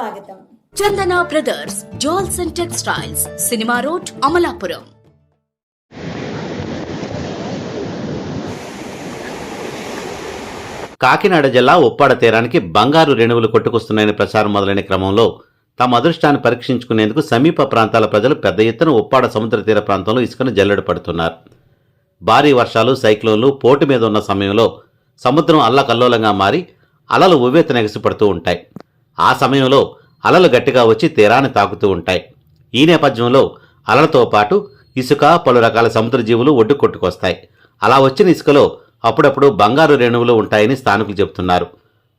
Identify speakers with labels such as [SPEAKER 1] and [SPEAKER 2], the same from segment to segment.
[SPEAKER 1] స్వాగతం.
[SPEAKER 2] Chandana brothers jewels and textiles cinema road Amalapuram.
[SPEAKER 3] Kakinada జిల్లా ఉప్పాడ తీరానికి బంగారు రేణువులు కొట్టుకొస్తున్నాయని ప్రచారం మొదలైన క్రమంలో తమ అదృష్టాన్ని పరీక్షించుకునేందుకు సమీప ప్రాంతాల ప్రజలు పెద్ద ఎత్తున ఉప్పాడ సముద్ర తీర ప్రాంతంలో ఇసుకను జల్లెడ పడుతున్నారు. భారీ వర్షాలు సైక్లోన్లు పోటు మీద ఉన్న సమయంలో సముద్రం అల్లకల్లోలంగా మారి అలలు ఉవ్వెత్తున ఎగసిపడుతూ ఉంటాయి. ఆ సమయంలో అలలు గట్టిగా వచ్చి తీరాన్ని తాకుతూ ఉంటాయి. ఈ నేపథ్యంలో అలలతో పాటు ఇసుక పలు రకాల సముద్ర జీవులు ఒడ్డు కొట్టుకొస్తాయి. అలా వచ్చిన ఇసుకలో అప్పుడప్పుడు బంగారు రేణువులు ఉంటాయని స్థానికులు చెబుతున్నారు.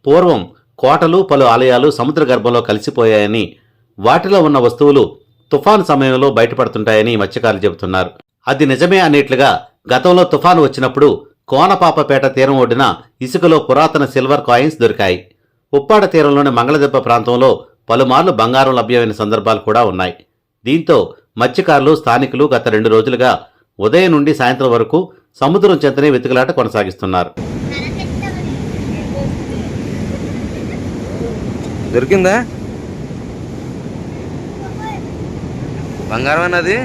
[SPEAKER 3] పూర్వం కోటలు పలు ఆలయాలు సముద్ర గర్భంలో కలిసిపోయాయని వాటిలో ఉన్న వస్తువులు తుఫాను సమయంలో బయటపడుతుంటాయని మత్స్యకారులు చెబుతున్నారు. అది నిజమే అనేట్లుగా గతంలో తుఫాను వచ్చినప్పుడు కోనపాపపేట తీరం ఒడ్డున ఇసుకలో పురాతన సిల్వర్ కాయిన్స్ దొరికాయి. ఉప్పాడ తీరంలోని మంగళదెబ్బ ప్రాంతంలో పలుమార్లు బంగారం లభ్యమైన సందర్భాలు కూడా ఉన్నాయి. దీంతో మత్స్యకారులు స్థానికులు గత రెండు రోజులుగా ఉదయం నుండి సాయంత్రం వరకు సముద్రం చెంతనే వెతుకులాట కొనసాగిస్తున్నారు.
[SPEAKER 4] దొరికిందా? బంగారం అన్నది?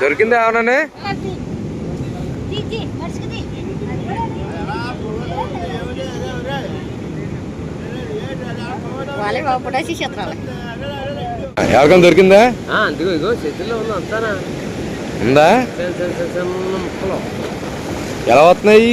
[SPEAKER 4] దొరికిందా అవునండి
[SPEAKER 5] వాళ్ళే బాబు పొటాసి క్షేత్రాలే
[SPEAKER 4] ఎవరికైనా దొరికిందా?
[SPEAKER 6] అందుకో ఇగో చేతుల్లో ఉంది అంతానా?
[SPEAKER 4] ఉందా?
[SPEAKER 6] ముక్కలు.
[SPEAKER 4] ఎలా వస్తున్నాయి?